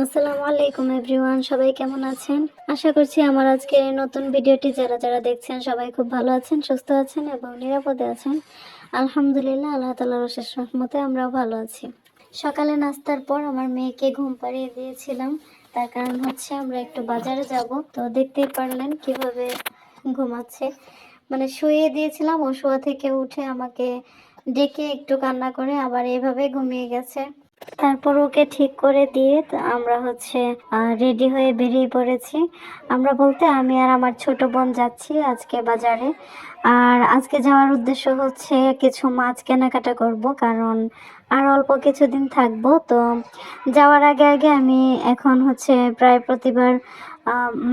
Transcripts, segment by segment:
আসসালামু আলাইকুম এভরিওয়ান, সবাই কেমন আছেন? আশা করছি আমার আজকের এই নতুন ভিডিওটি যারা যারা দেখছেন সবাই খুব ভালো আছেন, সুস্থ আছেন এবং নিরাপদে আছেন। আলহামদুলিল্লাহ, আল্লাহ তালার শেষ রহমতে আমরাও ভালো আছি। সকালে নাস্তার পর আমার মেয়েকে ঘুম পাড়িয়ে দিয়েছিলাম। তার কারণ হচ্ছে আমরা একটু বাজারে যাব। তো দেখতেই পারলেন কীভাবে ঘুমাচ্ছে। মানে শুয়ে দিয়েছিলাম ও শোয়া থেকে উঠে আমাকে ডেকে একটু কান্না করে আবার এইভাবে ঘুমিয়ে গেছে। তারপর ওকে ঠিক করে দিয়ে আমরা হচ্ছে রেডি হয়ে বেরিয়ে পড়েছি। আমরা বলতে আমি আর আমার ছোট বোন যাচ্ছি আজকে বাজারে। আর আজকে যাওয়ার উদ্দেশ্য হচ্ছে কিছু মাছ কেনাকাটা করব, কারণ আর অল্প কিছুদিন থাকব। তো যাওয়ার আগে আগে আমি এখন হচ্ছে প্রায় প্রতিবার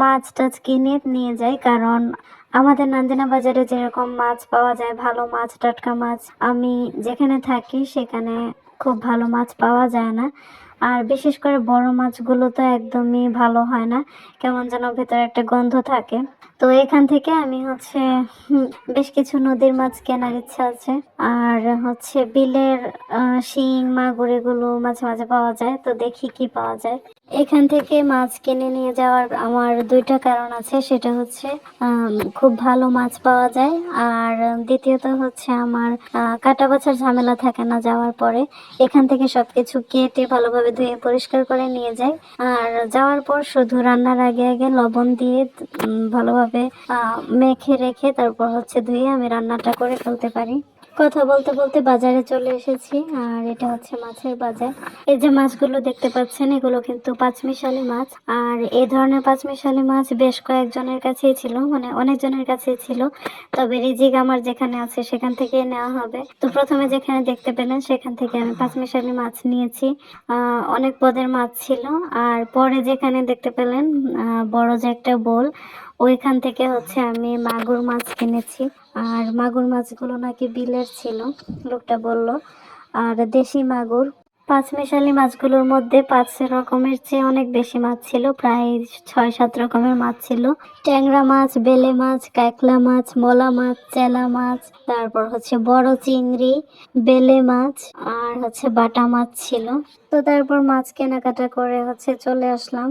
মাছ টাছ কিনে নিয়ে যাই, কারণ আমাদের নান্দিনা বাজারে যেরকম মাছ পাওয়া যায়, ভালো মাছ, টাটকা মাছ, আমি যেখানে থাকি সেখানে খুব ভালো মাছ পাওয়া যায় না। আর বিশেষ করে বড় মাছগুলো তো একদমই ভালো হয় না, কেমন যেন ভেতরে একটা গন্ধ থাকে। তো এখান থেকে আমি হচ্ছে বেশ কিছু নদীর মাছ কেনার ইচ্ছা আছে। আর হচ্ছে বিলের শিং, মাগুর এগুলো মাঝে মাঝে পাওয়া যায়, তো দেখি কি পাওয়া যায়। এখান থেকে মাছ কিনে নিয়ে যাওয়ার আমার দুইটা কারণ আছে। সেটা হচ্ছে খুব ভালো মাছ পাওয়া যায়। আর দ্বিতীয়ত হচ্ছে আমার কাটা বাছার ঝামেলা থাকে না যাওয়ার পরে। এখান থেকে সবকিছু কেটে ভালোভাবে ধুয়ে পরিষ্কার করে নিয়ে যাই। আর যাওয়ার পর শুধু রান্নার আগে আগে লবণ দিয়ে ভালোভাবে মেখে রেখে তারপর হচ্ছে ধুয়ে আমি রান্নাটা করে ফেলতে পারি। কথা বলতে বলতে বাজারে চলে এসেছি, আর এটা হচ্ছে মাছের বাজার। এই যে মাছগুলো দেখতে পাচ্ছেন, এগুলো কিন্তু পাঁচমিশালি মাছ। আর এই ধরনের পাঁচমিশালি মাছ বেশ কয়েকজনের কাছেই ছিল মানে অনেকজনের কাছেই ছিল। তবে রিজিক আমার যেখানে আছে সেখান থেকে নেওয়া হবে। তো প্রথমে যেখানে দেখতে পেলেন, সেখান থেকে আমি পাঁচমিশালি মাছ নিয়েছি। অনেক পদের মাছ ছিল, আর পরে যেখানে দেখতে পেলেন বড় যে একটা বোল ওইখান থেকে হচ্ছে আমি মাগুর মাছ কিনেছি। আর মাগুর মাছগুলো নাকি বিলের ছিল, লোকটা বলল। আর দেশি মাগুর, পাঁচ মেশালি মাছগুলোর মধ্যে পাঁচ রকমের চেয়ে অনেক বেশি মাছ ছিল, প্রায় ছয় সাত রকমের মাছ ছিল। ট্যাংরা মাছ, বেলে মাছ, কাঁকড়া মাছ, মলা মাছ, চেলা মাছ, তারপর হচ্ছে বড় চিংড়ি, বেলে মাছ, আর হচ্ছে বাটা মাছ ছিল। তো তারপর মাছ কেনাকাটা করে হচ্ছে চলে আসলাম।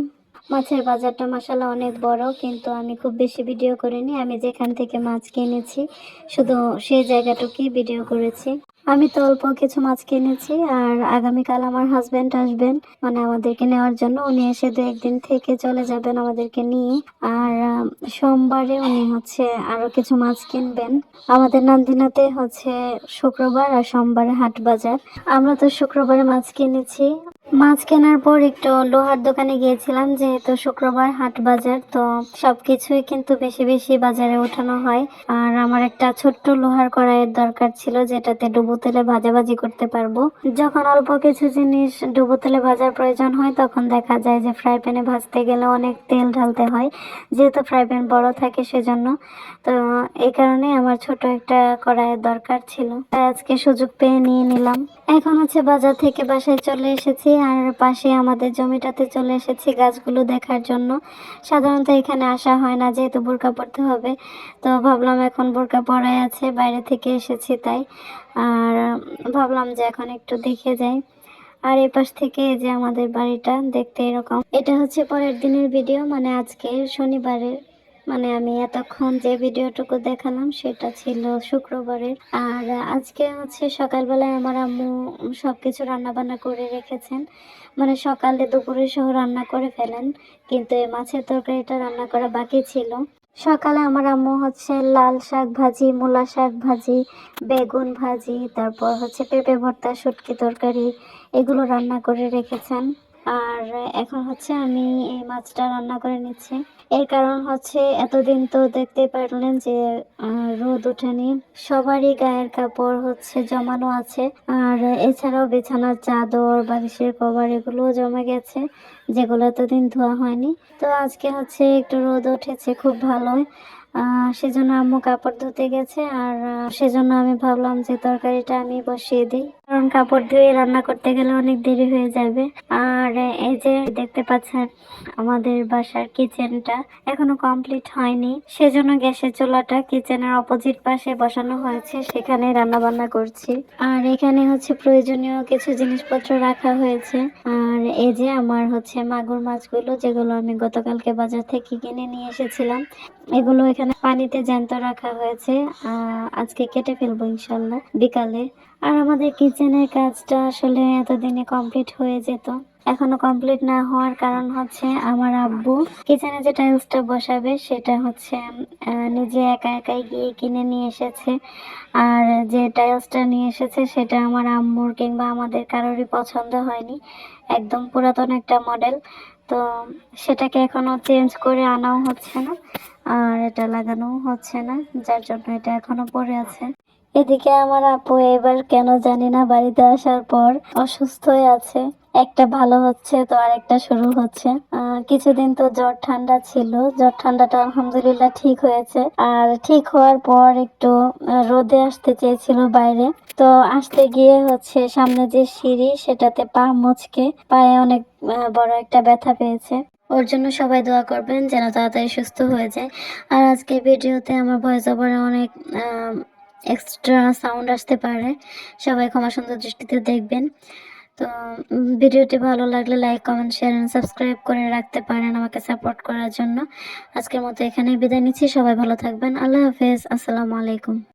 মাছের বাজারটা মাসালা অনেক বড়, কিন্তু আমি খুব বেশি ভিডিও করিনি। আমি যেখান থেকে মাছ কিনেছি, শুধু সেই জায়গাটুকুই ভিডিও করেছি। আমি তো অল্প কিছু মাছ কিনেছি, আর আগামীকাল আমার হাজবেন্ড আসবেন মানে আমাদেরকে নেওয়ার জন্য। উনি এসে দু একদিন থেকে চলে যাবেন আমাদেরকে নিয়ে। আর সোমবারে উনি হচ্ছে আরও কিছু মাছ কিনবেন। আমাদের নান্দিনাতে হচ্ছে শুক্রবার আর সোমবারে হাট বাজার। আমরা তো শুক্রবারে মাছ কিনেছি মাছ কেনার পর একটু লোহার দোকানে গিয়েছিলাম, যেহেতু শুক্রবার হাট বাজার, তো সবকিছুই কিন্তু বেশি বেশি বাজারে ওঠানো হয়। আর আমার একটা ছোট্ট লোহার কড়াইয়ের দরকার ছিল, যেটাতে ডুবো তেলে ভাজাভাজি করতে পারব। যখন অল্প কিছু জিনিস ডুবো তেলে ভাজার প্রয়োজন হয়, তখন দেখা যায় যে ফ্রাই প্যানে ভাজতে গেলে অনেক তেল ঢালতে হয়। যেহেতু ফ্রাই প্যান বড় থাকে সেজন্য, তো এই কারণে আমার ছোট একটা কড়াইয়ের দরকার ছিল। তাই আজকে সুযোগ পেয়ে নিয়ে নিলাম। এখন হচ্ছে বাজার থেকে বাসায় চলে এসেছি। আর পাশে আমাদের জমিটাতে চলে এসেছি গাছগুলো দেখার জন্য। সাধারণত এখানে আসা হয় না, যেহেতু বোরকা পরতে হবে। তো ভাবলাম এখন বোরকা পরাই আছে, বাইরে থেকে এসেছি তাই। আর ভাবলাম যে এখন একটু দেখে যাই। আর এই পাশ থেকে যে আমাদের বাড়িটা, দেখতে এরকম। এটা হচ্ছে পরের দিনের ভিডিও মানে আজকে শনিবারের মানে আমি এতক্ষণ যে ভিডিওটুকু দেখালাম সেটা ছিল শুক্রবারের। আর আজকে হচ্ছে সকালবেলায় আমার আম্মু সবকিছু রান্না বান্না করে রেখেছেন। মানে সকালে দুপুরে সহ রান্না করে ফেলেন, কিন্তু এই মাছের তরকারিটা রান্না করা বাকি ছিল। সকালে আমার আম্মু হচ্ছে লাল শাক ভাজি, মূলা শাক ভাজি, বেগুন ভাজি, তারপর হচ্ছে পেঁপে ভর্তা, শুটকি তরকারি, এগুলো রান্না করে রেখেছেন। আর এখন হচ্ছে আমি এই মাছটা রান্না করে নিচ্ছি। এর কারণ হচ্ছে এতদিন তো দেখতে পারলেন যে রোদ ওঠেনি। সবারই গায়ের কাপড় হচ্ছে জমানো আছে। আর এছাড়াও বিছানার চাদর বালিশের কভার এগুলোও জমে গেছে যেগুলো এতদিন ধোয়া হয়নি। তো আজকে হচ্ছে একটু রোদ উঠেছে খুব আহ, সেজন্য আম্মু কাপড় ধুতে গেছে আর সেজন্য আমি ভাবলাম যে তরকারিটা আমি বসিয়ে দিই। কারণ কাপড় ধুয়ে রান্না করতে গেলে অনেক দেরি হয়ে যাবে। আর, এই যে দেখতে পাচ্ছেন আমাদের বাসার কিচেনটা এখনও কমপ্লিট হয়নি। সেজন্য গ্যাসের চুলাটা কিচেনের অপোজিট পাশে বসানো হয়েছে, সেখানে রান্না বান্না করছি। আর এখানে হচ্ছে প্রয়োজনীয় কিছু জিনিসপত্র রাখা হয়েছে। আর, এই যে আমার হচ্ছে মাগুর মাছগুলো, যেগুলো আমি গতকালকে বাজার থেকে কিনে নিয়ে এসেছিলাম, এগুলো এখানে পানিতে জ্যান্ত রাখা হয়েছে। আজকে কেটে ফেলব ইনশাল্লাহ বিকালে। আর আমাদের কিচেনের কাজটা আসলে এতদিনে কমপ্লিট হয়ে যেত। এখনও কমপ্লিট না হওয়ার কারণ হচ্ছে আমার আব্বু। কিচেনে যে টাইলসটা বসাবে সেটা হচ্ছে নিজে একা একাই গিয়ে কিনে নিয়ে এসেছে। আর যে টাইলসটা নিয়ে এসেছে সেটা আমার আম্মুর কিংবা আমাদের কারোরই পছন্দ হয়নি। একদম পুরাতন একটা মডেল। তো সেটাকে এখনও চেঞ্জ করে আনাও হচ্ছে না। আর এটা লাগানো হচ্ছে না, যার জন্য এটা এখনও পড়ে আছে। এদিকে আমার আপু এবার কেন জানি না বাড়িতে আসার পর অসুস্থ হয়ে আছে। একটা ভালো হচ্ছে তো আরেকটা শুরু হচ্ছে। কিছুদিন তো জ্বর ঠান্ডা ছিল। জ্বর ঠান্ডাটা আলহামদুলিল্লাহ ঠিক হয়েছে। আর ঠিক হওয়ার পর একটু রোদে আসতে চেয়েছিল বাইরে। তো আসতে গিয়ে হচ্ছে সামনে যে সিঁড়ি, সেটাতে পা মুচকে পায়ে অনেক বড় একটা ব্যথা পেয়েছে। ওর জন্য সবাই দোয়া করবেন যেন তাড়াতাড়ি সুস্থ হয়ে যায়। আর আজকে ভিডিওতে আমার ভয়েস ওভারে অনেক এক্সট্রা সাউন্ড আসতে পারে। সবাই ক্ষমা সুন্দর দৃষ্টিতে দেখবেন। তো ভিডিওটি ভালো লাগলে like comment share and subscribe করে রাখতে পারেন আমাকে সাপোর্ট করার জন্য। আজকের মতো এখানেই বিদায় নিচ্ছি। সবাই ভালো থাকবেন। আল্লাহ হাফেজ। আসসালামু আলাইকুম।